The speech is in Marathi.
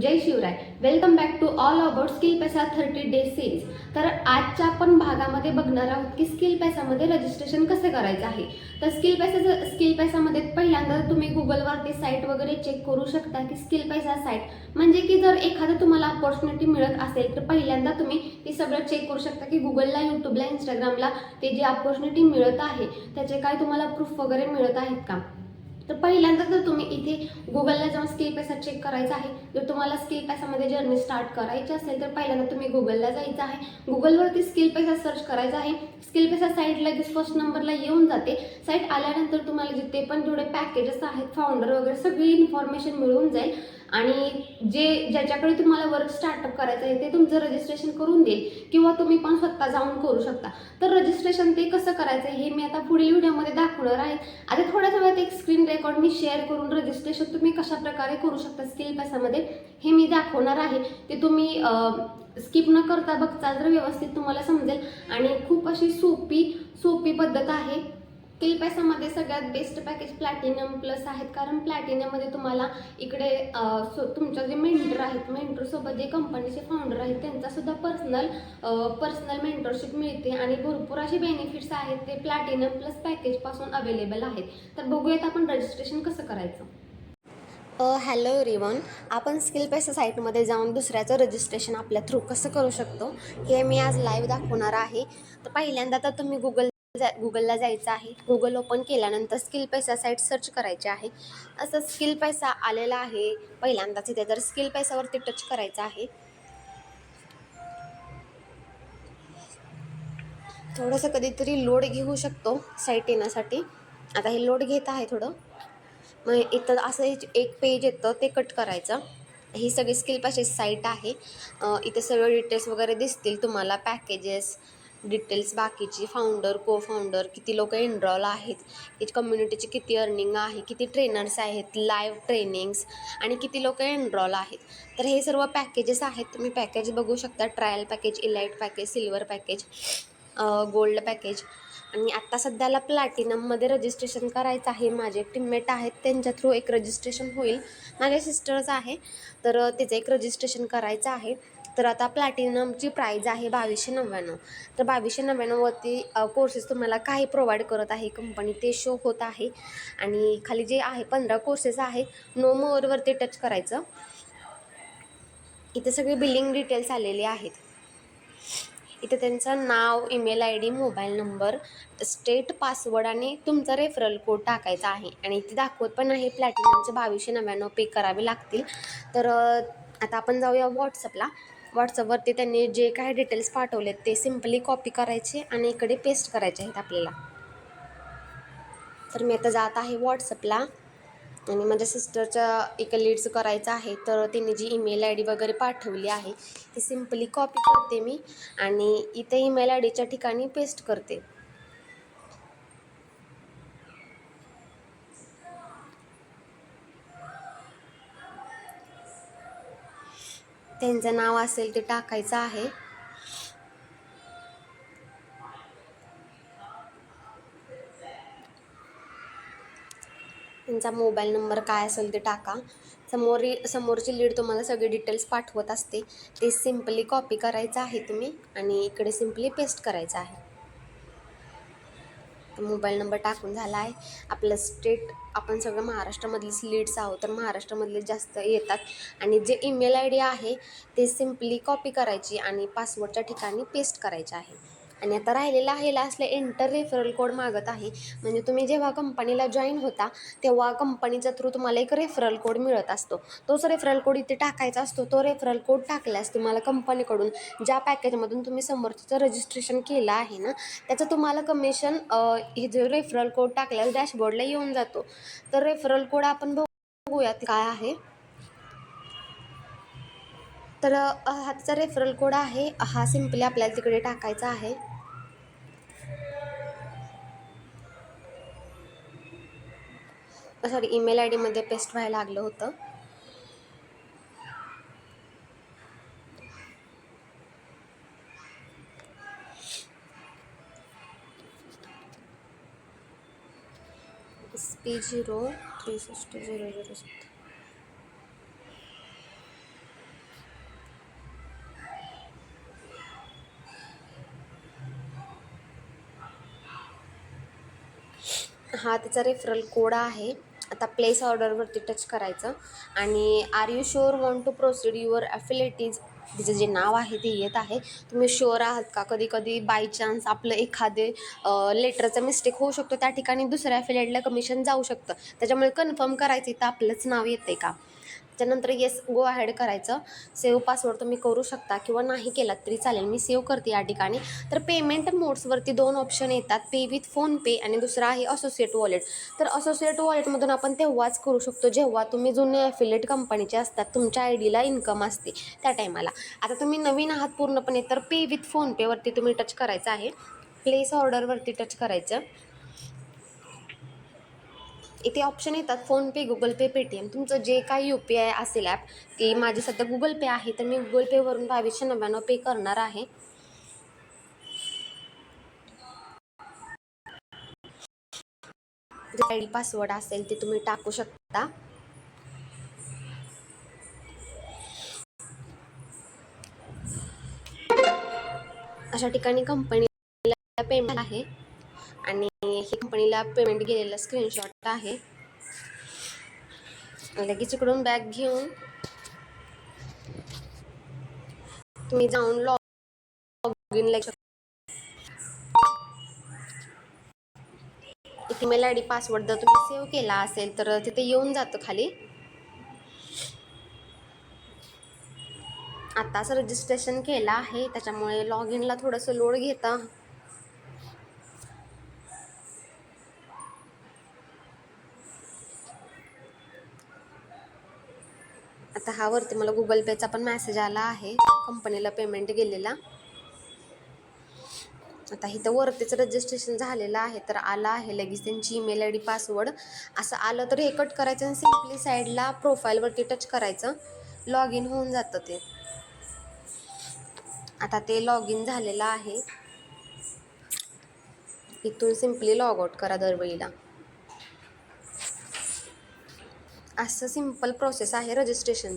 Jai Shivrai. Welcome back to all about skill Paisa thirty day sales तर आजच्या आपण भागामध्ये बघणार आहोत की स्किल पैसामध्ये रजिस्ट्रेशन कसं करायचं आहे. तर स्किल पैसा स्किल पैसामध्ये पहिल्यांदा तुम्ही गुगलवरती साईट वगैरे चेक करू शकता की स्किल पैसा साईट म्हणजे की जर एखादं तुम्हाला अपॉर्च्युनिटी मिळत असेल तर पहिल्यांदा तुम्ही ते सगळं चेक करू शकता की गुगलला यूट्यूबला इंस्टाग्रामला ते जे अपॉर्च्युनिटी मिळत आहे त्याचे काय तुम्हाला प्रूफ वगैरे मिळत आहेत का? तर पहिल्यांदा जर तुम्ही इथे गुगलला जाऊन स्किल पैसा चेक करायचा आहे. जर तुम्हाला स्किल पैसामध्ये जर्नी स्टार्ट करायची असेल तर पहिल्यांदा तुम्ही गुगलला जायचं आहे. गुगलवरती स्किल पैसा सर्च करायचा आहे. स्किल पैसा साईट लगेच फर्स्ट नंबरला येऊन जाते. साईट आल्यानंतर तुम्हाला जिथे पण थोडे पॅकेजेस आहेत फाउंडर वगैरे सगळी इन्फॉर्मेशन मिळून जाईल. आणि जे ज्याच्याकडे तुम्हाला वर्क स्टार्टअप करायचं आहे ते तुमचं रजिस्ट्रेशन करून देईल. किंवा तुम्ही पण स्वतः जाऊन करू शकता. तर रजिस्ट्रेशन ते कसं करायचं हे मी आता पुढील व्हिडिओमध्ये दाखवणार आहे. आता थोड्याच वेळात एक स्क्रीन रेकॉर्ड मी शेअर करून रजिस्ट्रेशन तुम्ही कशा प्रकारे करू शकता स्किल पॅसामध्ये हे मी दाखवणार आहे. ते तुम्ही स्किप न करता बघता जर व्यवस्थित तुम्हाला समजेल. आणि खूप अशी सोपी सोपी पद्धत आहे. स्किल पैसामध्ये सगळ्यात बेस्ट पॅकेज प्लॅटिनम प्लस आहेत. कारण प्लॅटिनममध्ये तुम्हाला इकडे सो- तुमच्या जे मेंटर आहेत मेंटरसोबत जे कंपनीचे फाउंडर आहेत त्यांचासुद्धा पर्सनल पर्सनल मेंटरशिप मिळते. आणि भरपूर असे बेनिफिट्स आहेत ते प्लॅटिनम प्लस पॅकेजपासून अवेलेबल आहेत. तर बघूयात आपण रजिस्ट्रेशन कसं करायचं. हॅलो रिवन आपण स्किल पैसा साईटमध्ये जाऊन दुसऱ्याचं रजिस्ट्रेशन आपल्या थ्रू कसं करू शकतो हे मी आज लाईव्ह दाखवणार आहे. तर पहिल्यांदा तर तुम्ही गुगल जा गुगलला जायचं आहे. गुगल ओपन केल्यानंतर स्किल पैसा साईट सर्च करायची आहे. असं स्किल पैसा आलेला आहे. पहिल्यांदाच इथे तर स्किल पैसावरती टच करायचं आहे. थोडंसं कधीतरी लोड घेऊ शकतो साईट येण्यासाठी. आता हे लोड घेत आहे थोडं. मग इथं असं एक- एक पेज येतं ते कट करायचं. ही सगळी स्किल पाशी साईट आहे. इथे सगळे डिटेल्स वगैरे दिसतील तुम्हाला पॅकेजेस डिटेल्स बाकीची फाउंडर को फाउंडर किती लोक एनरॉल आहेत कम्युनिटीची किती अर्निंग आहे किती ट्रेनर्स आहेत लाईव्ह ट्रेनिंग्स आणि किती लोक एनरॉल आहेत. तर हे सर्व पॅकेजेस आहेत. तुम्ही पॅकेज बघू शकता. Trial package elite package silver package gold package आणि आत्ता सध्याला प्लॅटिनममध्ये रजिस्ट्रेशन करायचं आहे. माझे टीममेट आहेत. त्यांच्या थ्रू एक रजिस्ट्रेशन होईल. माझ्या सिस्टर्स आहे. तर त्याचं एक रजिस्ट्रेशन करायचं आहे. तर आता प्लॅटिनमची प्राईज आहे बावीसशे नव्याण्णव. तर बावीसशे नव्याण्णववरती कोर्सेस तुम्हाला काही प्रोव्हाइड करत आहे कंपनी ते शो होत आहे. आणि खाली जे आहे पंधरा कोर्सेस आहे नो मोअरवरती टच करायचं. इथे सगळे बिलिंग डिटेल्स आलेले आहेत. इथे त्यांचं नाव email I D mobile number state password आणि तुमचा रेफरल कोड टाकायचा आहे. आणि इथे दाखवत पण आहे प्लॅटिनमचे बावीसशे नव्याण्णव पे करावे लागतील. तर आता आपण जाऊया व्हॉट्सअपला व्हॉट्सअपवरती त्यांनी जे काही डिटेल्स पाठवलेत ते सिम्पली कॉपी करायचे आणि इकडे पेस्ट करायचे आहेत आपल्याला. तर मी आता जात आहे व्हॉट्सअपला आणि माझ्या सिस्टरच्या एका लीड्स करायचं आहे. तर तिने जी ईमेल आय डी वगैरे पाठवली आहे ती सिम्पली कॉपी करते मी आणि इथे ईमेल आय डीच्या ठिकाणी पेस्ट करते. त्यांचं नाव असेल ते टाकायचं आहे. त्यांचा मोबाईल नंबर काय असेल ते टाका. समोर समोरची लीड तुम्हाला सगळे डिटेल्स पाठवत असते. ते सिम्पली कॉपी करायचं आहे तुम्ही आणि इकडे सिम्पली पेस्ट करायचं आहे. मोबाईल नंबर टाकून झाला आहे. आपलं स्टेट आपण सगळं महाराष्ट्रामधलीच लीड्स आहोत तर महाराष्ट्रामधले जास्त येतात. आणि जे ईमेल आय डी आहे ते सिम्पली कॉपी करायची आणि पासवर्डच्या ठिकाणी पेस्ट करायचे आहे. आणि आता राहिलेला आहे लास्टला एंटर रेफरल कोड मागत आहे. म्हणजे तुम्ही जेव्हा कंपनीला जॉईन होता तेव्हा कंपनीच्या थ्रू तुम्हाला एक रेफरल कोड मिळत असतो. तोच रेफरल कोड इथे टाकायचा असतो. तो रेफरल कोड टाकल्यास तुम्हाला कंपनीकडून ज्या पॅकेजमधून तुम्ही समोरचं रजिस्ट्रेशन केलं आहे ना त्याचं तुम्हाला कमिशन हे जे रेफरल कोड टाकल्यास डॅशबोर्डला येऊन जातो. तर रेफरल कोड आपण बघूयात काय आहे. तर अ, हा त्याचा रेफरल कोड आहे. हा सिम्पली आपल्याला तिकडे टाकायचा आहे. सॉरी ईमेल आय डीमध्ये पेस्ट व्हायला लागलं होतं. पी झिरो त्रेसष्ट झिरो झिरो हा त्याचा रेफरल कोड आहे. आता प्लेस ऑर्डरवरती टच करायचं. आणि are you sure want to proceed your affiliates तिचं जे नाव आहे ते येत आहे. तुम्ही शुअर आहात का? कधी कधी बाय चान्स आपलं एखादे लेटरचा मिस्टेक होऊ शकतो. त्या ठिकाणी दुसऱ्या ॲफिलेटला कमिशन जाऊ शकतं. त्याच्यामुळे कन्फर्म करायचं तर आपलंच नाव येते का? त्याच्यानंतर येस गो अहेड करायचं. सेव्ह पासवर्ड तुम्ही करू शकता किंवा नाही केलात तरी चालेल. मी सेव्ह करते या ठिकाणी. तर पेमेंट मोड्सवरती दोन ऑप्शन येतात. पे विथ फोनपे आणि दुसरा आहे असोसिएट वॉलेट तर असोसिएट वॉलेटमधून आपण तेव्हाच करू शकतो जेव्हा तुम्ही जुने ॲफिलेट कंपनीचे असतात. तुमच्या आय डीला इन्कम असते त्या टायमाला आता तुम्ही नवीन आहात पूर्णपणे तर पे विथ फोनपेवरती तुम्ही टच करायचं आहे. प्लेस ऑर्डरवरती टच करायचं. इथे ऑप्शन येतात. फोनपे गुगल पे पेटीएम तुमचं जे काही यू पी आय असेल ॲप की माझे सध्या गुगल पे आहे तर मी गुगल पेवरून बावीसशे नव्याण्णव पे करणार आहे. जे आय डी पासवर्ड असेल ते तुम्ही टाकू शकता. अशा ठिकाणी कंपनीला पेमेंट आहे. आणि कंपनीला पेमेंट गेलेला स्क्रीनशॉट आहे. लगेच इकडून बॅग घेऊन तुम्ही जाऊन log in email I D password जर तुम्ही सेव्ह केला असेल तर तिथे येऊन जातं खाली. आताच रजिस्ट्रेशन केलं आहे त्याच्यामुळे लॉग इनला थोडंसं लोड घेता. आता हा वरती मला गुगल पेचा पण मॅसेज आला आहे. कंपनीला पेमेंट गेलेला. आता इथं वरतीच रजिस्ट्रेशन झालेलं आहे तर आलं आहे लगेच त्यांची ईमेल आय डी पासवर्ड असं आलं तर हे कट करायचं आणि सिम्पली साईडला प्रोफाईलवरती टच करायचं. लॉग इन होऊन जातं ते. आता ते लॉग इन झालेलं आहे. इथून सिम्पली लॉग आउट करा दरवेळीला. असं सिंपल प्रोसेस आहे रजिस्ट्रेशन